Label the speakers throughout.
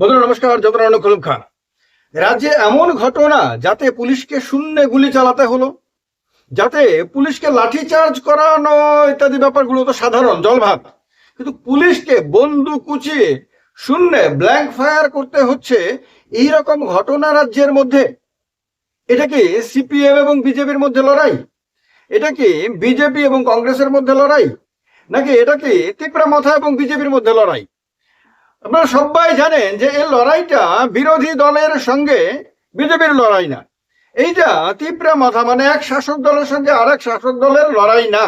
Speaker 1: বন্ধুরা, নমস্কার যতরানু কলম খান। রাজ্যে এমন ঘটনা যাতে পুলিশকে শূন্যে গুলি চালাতে হলো, যাতে পুলিশকে লাঠিচার্জ করানো ইত্যাদি ব্যাপারগুলো তো সাধারণ জলভাত কিন্তু পুলিশকে বন্দুক কুচিয়ে শূন্যে ব্ল্যাঙ্ক ফায়ার করতে হচ্ছে এই রকম ঘটনা রাজ্যের মধ্যে। এটা কি সিপিএম এবং বিজেপির মধ্যে লড়াই? এটা কি বিজেপি এবং কংগ্রেসের মধ্যে লড়াই? নাকি এটা কি তীব্রা মাথা এবং বিজেপির মধ্যে লড়াই? আপনারা সবাই জানেন যে এই লড়াইটা বিরোধী দলের সঙ্গে, বিজেপির লড়াই না। এইটা তীব্রা মাথা মানে এক শাসক দলের সঙ্গে আরেক শাসক দলের লড়াই না।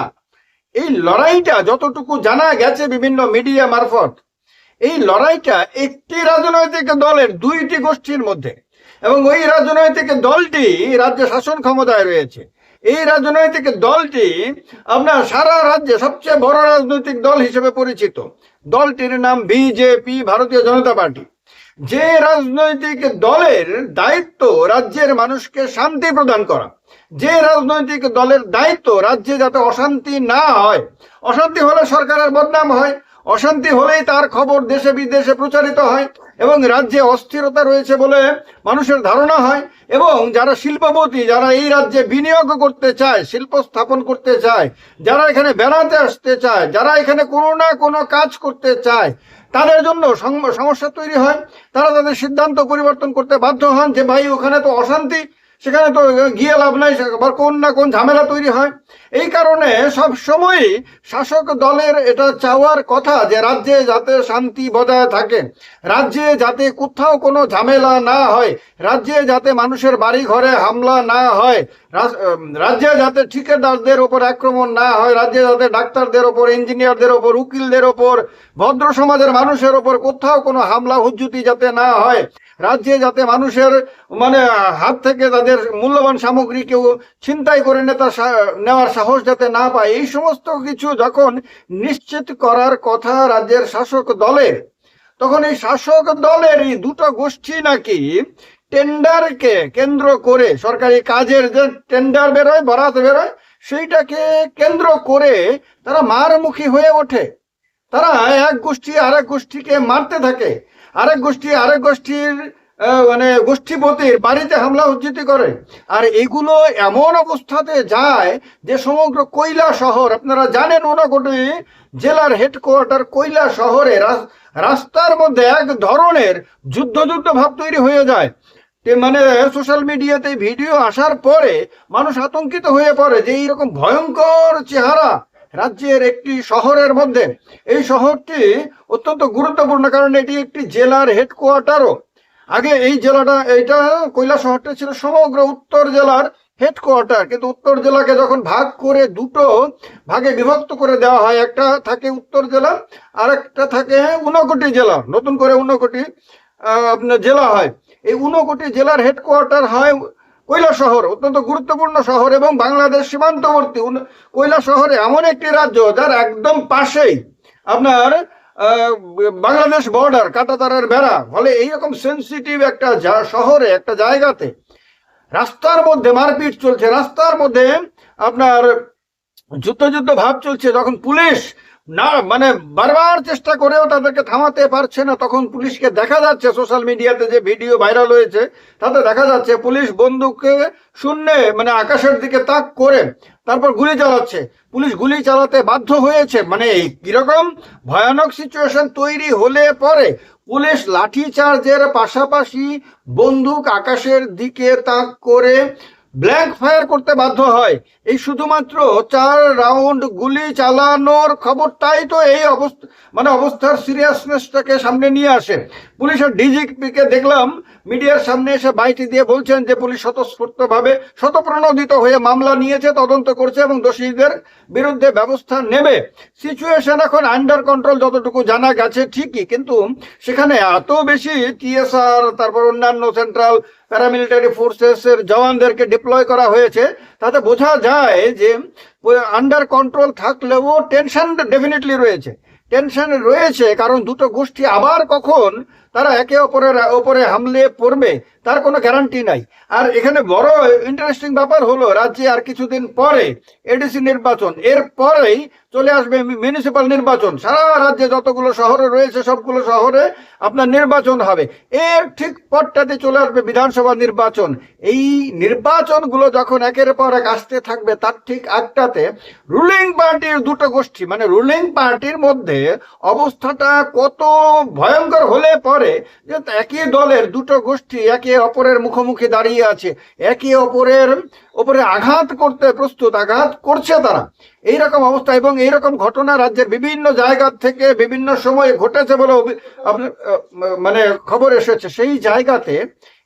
Speaker 1: এই লড়াইটা যতটুকু জানা গেছে বিভিন্ন মিডিয়া মারফত, এই লড়াইটা একটি রাজনৈতিক দলের দুইটি গোষ্ঠীর মধ্যে এবং ওই রাজনৈতিক দলটি রাজ্য শাসন ক্ষমতায় রয়েছে। এই রাজনৈতিক দলটি আপনার সারা রাজ্যে সবচেয়ে বড় রাজনৈতিক দল হিসেবে পরিচিত। দলটির নাম বিজেপি, ভারতীয় জনতা পার্টি। যে রাজনৈতিক দলের দায়িত্ব রাজ্যের মানুষকে শান্তি প্রদান করা, যে রাজনৈতিক দলের দায়িত্ব রাজ্যে যাতে অশান্তি না হয়, অশান্তি হলে সরকারের বদনাম হয়, অশান্তি হলেই তার খবর দেশে বিদেশে প্রচারিত হয় এবং রাজ্যে অস্থিরতা রয়েছে বলে মানুষের ধারণা হয়, এবং যারা শিল্পপতি, যারা এই রাজ্যে বিনিয়োগ করতে চায়, শিল্প স্থাপন করতে চায়, যারা এখানে বেড়াতে আসতে চায়, যারা এখানে কোনো না কোনো কাজ করতে চায়, তাদের জন্য সম- সমস্যা তৈরি হয়। তারা তাদের সিদ্ধান্ত পরিবর্তন করতে বাধ্য হন যে, ভাই, ওখানে তো অশান্তি সেখানে তো গিয়ে লাভ নাই আবার কোন না কোন ঝামেলা তৈরি হয়। এই কারণে সব সময়ই শাসক দলের এটা চাওয়ার কথা যে রাজ্যে যাতে শান্তি বজায় থাকে, রাজ্যে যাতে কোথাও কোনো ঝামেলা না হয়, রাজ্যে যাতে মানুষের বাড়ি ঘরে হামলা না হয় রাজ্যে যাতে ঠিকাদারদের ওপর আক্রমণ না হয়, রাজ্যে যাতে ডাক্তারদের ওপর, ইঞ্জিনিয়ারদের ওপর, উকিলদের ওপর, ভদ্র সমাজের মানুষের ওপর কোথাও কোনো হামলা হুজ্জুতি যাতে না হয়। রাজ্যে যাতে মানুষের মানে হাত থেকে তাদের মূল্যবান সামগ্রী কেউ ছিনতাই করে নেতা নেওয়ার সাহস যাতে না পায়, এই সমস্ত কিছু যখন নিশ্চিত করার কথা রাজ্যের শাসক দলের তখন এই শাসক দলের এই দুটো গোষ্ঠী নাকি টেন্ডারকে কেন্দ্র করে, সরকারি কাজের যে টেন্ডার বেরোয়, বরাত বেরোয়, সেইটাকে কেন্দ্র করে তারা মারমুখী হয়ে ওঠে। তারা এক গোষ্ঠী আর এক গোষ্ঠীকে মারতে থাকে। আরেক গোষ্ঠী, আরেক গোষ্ঠীর মানে গোষ্ঠীপতির বাড়িতে হামলা উজ্জিতি করে। আর এগুলো এমন অবস্থাতে যায় যে সমগ্র কৈলা শহর, আপনারা জানেন ঊনকোটি জেলার হেডকোয়ার্টার কৈলা শহরে রাস- রাস্তার মধ্যে এক ধরনের যুদ্ধ যুদ্ধ ভাব তৈরি হয়ে যায়। মানে সোশ্যাল মিডিয়াতে ভিডিও আসার পরে মানুষ আতঙ্কিত হয়ে পড়ে যে এইরকম ভয়ঙ্কর চেহারা। রাজ্যের একটি শহরের মধ্যে। এই শহরটি অত্যন্ত গুরুত্বপূর্ণ কারণ এটি একটি জেলার হেডকোয়ার্টারও। আগে এই জেলাটা, এইটা কৈলা শহরটা ছিল সমগ্র উত্তর জেলার হেডকোয়ার্টার। কিন্তু উত্তর জেলাকে যখন ভাগ করে দুটো ভাগে বিভক্ত করে দেওয়া হয়, একটা থাকে উত্তর জেলা আর একটা থাকে ঊনকোটি জেলা। নতুন করে ঊনকোটি জেলা হয়। এই ঊনকোটি জেলার হেডকোয়ার্টার হয় কৈলা শহর, অত্যন্ত গুরুত্বপূর্ণ শহর এবং বাংলাদেশ সীমান্তবর্তী। কৈলা শহরে এমন একটি রাজ্য যার একদম পাশেই আপনার বাংলাদেশ বর্ডার কাটাতারের বেড়া। ফলে এইরকম সেন্সিটিভ একটা শহরে, একটা জায়গাতে রাস্তার মধ্যে মারপিট চলছে। রাস্তার মধ্যে আপনার যুদ্ধ যুদ্ধ ভাব চলছে। যখন পুলিশ না মানে বারবার চেষ্টা করেও তাদেরকে থামাতে পারছে না। তখন পুলিশকে দেখা যাচ্ছে, সোশ্যাল মিডিয়াতে যে ভিডিও ভাইরাল হয়েছে, তাতে দেখা যাচ্ছে পুলিশ বন্দুককে শূন্যে মানে আকাশের দিকে তাক করে তারপর গুলি চালাচ্ছে। পুলিশ গুলি চালাতে বাধ্য হয়েছে মানে এই কীরকম ভয়ানক সিচুয়েশন তৈরি হলে পরে পুলিশ লাঠি চার্জের পাশাপাশি বন্দুক আকাশের দিকে তাক করে ব্ল্যাঙ্ক ফায়ার করতে বাধ্য হয়। এই শুধুমাত্র চার রাউন্ড গুলি চালানোর খবরটাই তো এই অবস্থা মানে অবস্থার সিরিয়াসনেসটাকে সামনে নিয়ে আসে। পুলিশের ডিজিপিকে দেখলাম, মিডিয়ার সামনে এসে বাইটি দিয়ে বলছেন যে পুলিশ স্বতঃস্ফূর্তভাবে শতপ্রণোদিত হয়ে মামলা নিয়েছে, তদন্ত করছে এবং দোষীদের বিরুদ্ধে ব্যবস্থা নেবে। সিচুয়েশন এখন আন্ডার কন্ট্রোল যতটুকু জানা গেছে ঠিকই, কিন্তু সেখানে এত বেশি টিএসআর, তারপর অন্যান্য সেন্ট্রাল প্যারামিলিটারি ফোর্সেসের জওয়ানদেরকে ডিপ্লয় করা হয়েছে। তাতে বোঝা যায় যে আন্ডার কন্ট্রোল থাকলেও টেনশন ডেফিনেটলি রয়েছে। টেনশন রয়েছে, কারণ দুটো গোষ্ঠী আবার কখন তারা একে অপরের, ওপরে হামলে পড়বে, তার কোনো গ্যারান্টি নাই। আর এখানে বড় ইন্টারেস্টিং ব্যাপার হলো, রাজ্যে আর কিছুদিন পরে এডিসি নির্বাচন, এর পরেই চলে আসবে মিউনিসিপাল নির্বাচন। সারা রাজ্যে যতগুলো শহরে রয়েছে, সবগুলো শহরে আপনার নির্বাচন হবে। এর ঠিক পরটাতে চলে আসবে বিধানসভা নির্বাচন। এই নির্বাচনগুলো যখন একের পর এক আসতে থাকবে, তার ঠিক আগটাতে রুলিং পার্টির দুটো গোষ্ঠী মানে রুলিং পার্টির মধ্যে অবস্থাটা কত ভয়ঙ্কর হলে পরে যে একই দলের দুটো গোষ্ঠী একে অপরের মুখোমুখি দাঁড়িয়ে আছে, একে অপরের ওপরে আঘাত করতে প্রস্তুত, আঘাত করছে তারা। এই রকম অবস্থা এবং এইরকম ঘটনা রাজ্যের বিভিন্ন জায়গা থেকে বিভিন্ন সময়ে ঘটেছে বলে মানে খবর এসেছে। সেই জায়গাতে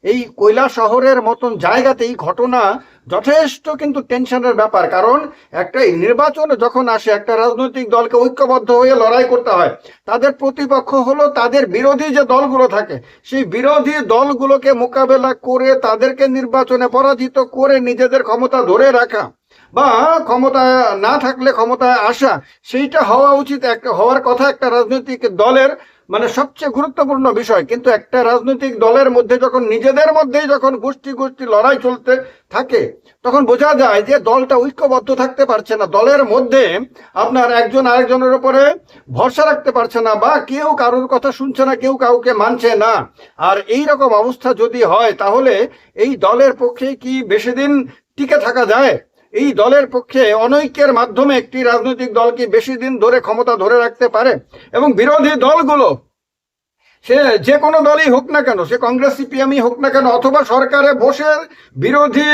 Speaker 1: এই কৈলা শহরের মতন জায়গাতে এই ঘটনা যথেষ্ট কিন্তু টেনশনের ব্যাপার। কারণ একটা নির্বাচন যখন আসে, একটা রাজনৈতিক দলকে ঐক্যবদ্ধ হয়ে লড়াই করতে হয়, তাদের প্রতিপক্ষ হলো তাদের বিরোধী যে দলগুলো থাকে, সেই বিরোধী দলগুলোকে মোকাবেলা করে তাদেরকে নির্বাচনে পরাজিত করে নিজেদের ক্ষমতা ধরে রাখা বা ক্ষমতা না থাকলে ক্ষমতায় আসা, সেইটা হওয়া উচিত। একটা হওয়ার কথা একটা রাজনৈতিক দলের মানে সবচেয়ে গুরুত্বপূর্ণ বিষয়, কিন্তু একটা রাজনৈতিক দলের মধ্যে যখন নিজেদের মধ্যেই যখন গোষ্ঠী গোষ্ঠী লড়াই চলতে থাকে, তখন বোঝা যায় যে দলটা ঐক্যবদ্ধ থাকতে পারছে না। দলের মধ্যে আপনার একজন আরেকজনের উপরে ভরসা রাখতে পারছে না বা কেউ কারোর কথা শুনছে না, কেউ কাউকে মানছে না। আর এই রকম অবস্থা যদি হয়, তাহলে এই দলের পক্ষে কি বেশি দিন টিকে থাকা যায়? এই দলের পক্ষে অনৈক্যের মাধ্যমে একটি রাজনৈতিক দল কি বেশি দিন ধরে ক্ষমতা ধরে রাখতে পারে? এবং বিরোধী দলগুলো, সে যে কোনো দলই হোক না কেন, সে কংগ্রেস, সিপিএমই হোক না কেন, অথবা সরকারে বসে বিরোধী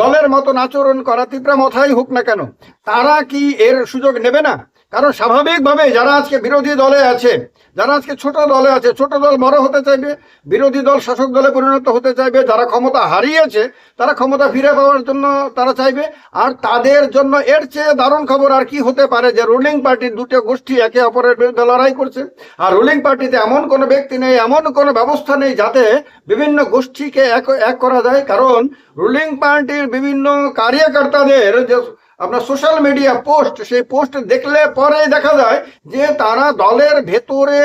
Speaker 1: দলের মতন আচরণ করা, তিপ্রা মথাই হোক না কেন, তারা কি এর সুযোগ নেবে না? কারণ স্বাভাবিকভাবে যারা আজকে বিরোধী দলে আছে, যারা আজকে ছোট দলে আছে, ছোট দল বড় হতে চাইবে, বিরোধী দল শাসক দলে পরিণত হতে চাইবে, যারা ক্ষমতা হারিয়েছে, তারা ক্ষমতা ফিরে পাওয়ার জন্য তারা চাইবে, আর তাদের জন্য এর চেয়ে দারুণ খবর আর কি হতে পারে যে রুলিং পার্টির দুটো গোষ্ঠী একে অপরের বিরুদ্ধে লড়াই করছে। আর রুলিং পার্টিতে এমন কোনো ব্যক্তি নেই, এমন কোনো ব্যবস্থা নেই যাতে বিভিন্ন গোষ্ঠীকে এক এক করা যায়। কারণ রুলিং পার্টির বিভিন্ন কার্যকর্তাদের যে আপনার সোশ্যাল মিডিয়া পোস্ট সেই পোস্ট দেখলে পরে দেখা যায় যে তারা দলের ভেতরে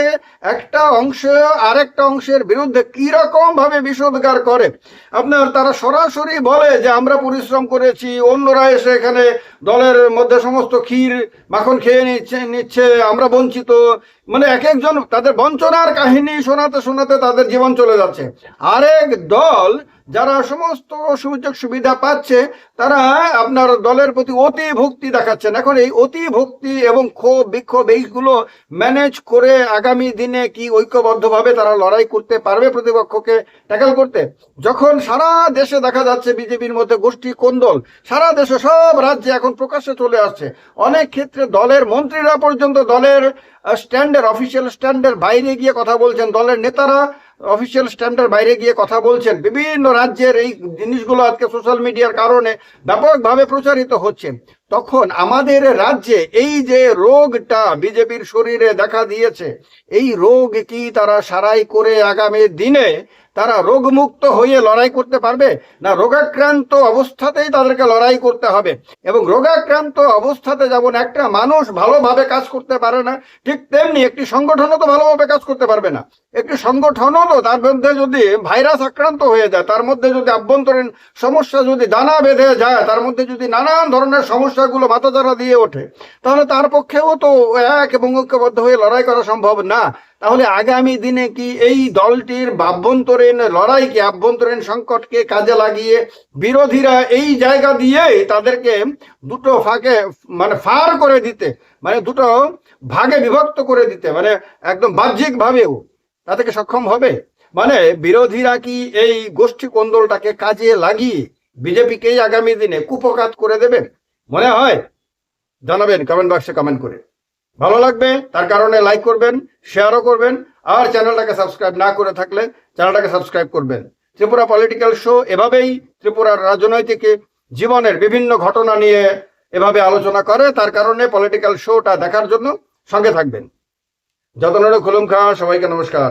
Speaker 1: একটা অংশ, আরেকটা অংশের বিরুদ্ধে কীরকম ভাবে বিষোদ্গার করে। আপনার তারা সরাসরি বলে যে, আমরা পরিশ্রম করেছি, অন্যরা এসে এখানে দলের মধ্যে সমস্ত ক্ষীর মাখন খেয়ে নিচ্ছে নিচ্ছে, আমরা বঞ্চিত। মানে এক একজন, তাদের বঞ্চনার কাহিনী শোনাতে শোনাতে তাদের জীবন চলে যাচ্ছে। আরেক দল যারা সমস্ত সুযোগ সুবিধা পাচ্ছে, তারা আপনার দলের প্রতি অতি ভক্তি দেখাচ্ছেন। এখন এই অতি ভক্তি এবং ক্ষোভ, বিক্ষোভ, এইগুলো ম্যানেজ করে আগামী দিনে কি ঐক্যবদ্ধভাবে তারা লড়াই করতে পারবে প্রতিপক্ষকে ট্যাকেল করতে? যখন সারা দেশে দেখা যাচ্ছে বিজেপির মধ্যে গোষ্ঠী কোন্দল, সারা দেশে সব রাজ্যে এখন প্রকাশ্যে চলে আসছে। অনেক ক্ষেত্রে দলের মন্ত্রীরা পর্যন্ত দলের স্ট্যান্ডের অফিসিয়াল স্ট্যান্ডের বাইরে গিয়ে কথা বলছেন। দলের নেতারা অফিসিয়াল স্ট্যান্ডের বাইরে গিয়ে কথা বলছেন। বিভিন্ন রাজ্যের এই জিনিসগুলো আজকে সোশ্যাল মিডিয়ার কারণে ব্যাপকভাবে প্রচারিত হচ্ছে। তখন আমাদের রাজ্যে এই যে রোগটা বিজেপির শরীরে দেখা দিয়েছে, এই রোগ কি তারা সারাই করে আগামী দিনে তারা রোগমুক্ত হয়ে লড়াই করতে পারবে না রোগাক্রান্ত অবস্থাতেই তাদেরকে লড়াই করতে হবে। এবং রোগাক্রান্ত অবস্থাতে যেমন একটা মানুষ ভালোভাবে কাজ করতে পারে না, ঠিক তেমনি একটি সংগঠনও তো ভালোভাবে কাজ করতে পারবে না। একটি সংগঠনও তো তার মধ্যে যদি ভাইরাস আক্রান্ত হয়ে যায়, তার মধ্যে যদি আভ্যন্তরীণ সমস্যা যদি দানা বেঁধে যায়, তার মধ্যে যদি নানান ধরনের সমস্যাগুলো মাথাচাড়া দিয়ে ওঠে, তাহলে তার পক্ষেও তো এক এবং ঐক্যবদ্ধ হয়ে লড়াই করা সম্ভব না। তাহলে আগামী দিনে কি এই দলটির আভ্যন্তরীণ লড়াইকে আভ্যন্তরীণ সংকটকে কাজে লাগিয়ে বিরোধীরা এই জায়গা দিয়েই তাদেরকে দুটো ফাঁকে মানে ফার করে দিতে মানে দুটো ভাগে বিভক্ত করে দিতে মানে একদম বাহ্যিক ভাবেও তাদেরকে সক্ষম হবে? মানে বিরোধীরা কি এই গোষ্ঠী কোন্দলটাকে কাজে লাগিয়ে বিজেপিকেই আগামী দিনে কুপকাত করে দেবে মনে হয়? জানাবেন কমেন্ট বক্সে কমেন্ট করে। ভালো লাগবে, তার কারণে লাইক করবেন শেয়ারও করবেন, আর চ্যানেলটাকে সাবস্ক্রাইব না করে থাকলে চ্যানেলটাকে সাবস্ক্রাইব করবেন। ত্রিপুরা পলিটিক্যাল শো এভাবেই ত্রিপুরার রাজনৈতিক জীবনের বিভিন্ন ঘটনা নিয়ে এভাবে আলোচনা করে, তার কারণে পলিটিক্যাল শোটা দেখার জন্য সঙ্গে থাকবেন। যতন খুলুম খা, সবাইকে নমস্কার।